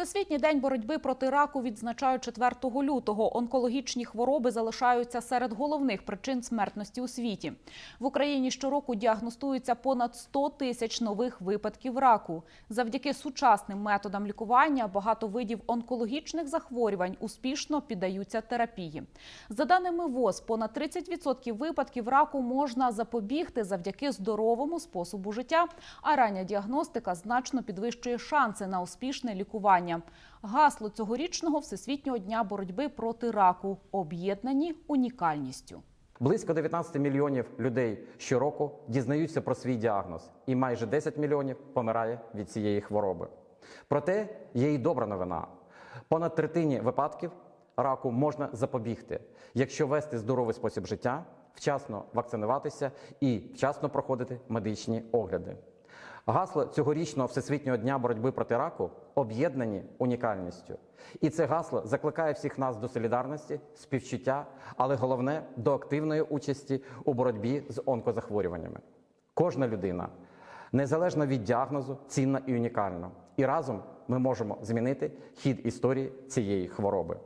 Всесвітній день боротьби проти раку відзначають 4 лютого. Онкологічні хвороби залишаються серед головних причин смертності у світі. В Україні щороку діагностується понад 100 тисяч нових випадків раку. Завдяки сучасним методам лікування багато видів онкологічних захворювань успішно піддаються терапії. За даними ВОЗ, понад 30% випадків раку можна запобігти завдяки здоровому способу життя, а рання діагностика значно підвищує шанси на успішне лікування. Гасло цьогорічного всесвітнього дня боротьби проти раку об'єднані унікальністю. Близько 19 мільйонів людей щороку дізнаються про свій діагноз, і майже 10 мільйонів помирає від цієї хвороби. Проте є й добра новина: понад третині випадків раку можна запобігти, якщо вести здоровий спосіб життя, вчасно вакцинуватися і вчасно проходити медичні огляди. Гасло цьогорічного всесвітнього дня боротьби проти раку об'єднані унікальністю. І це гасло закликає всіх нас до солідарності, співчуття, але головне до активної участі у боротьбі з онкозахворюваннями. Кожна людина, незалежно від діагнозу, цінна і унікальна. І разом ми можемо змінити хід історії цієї хвороби.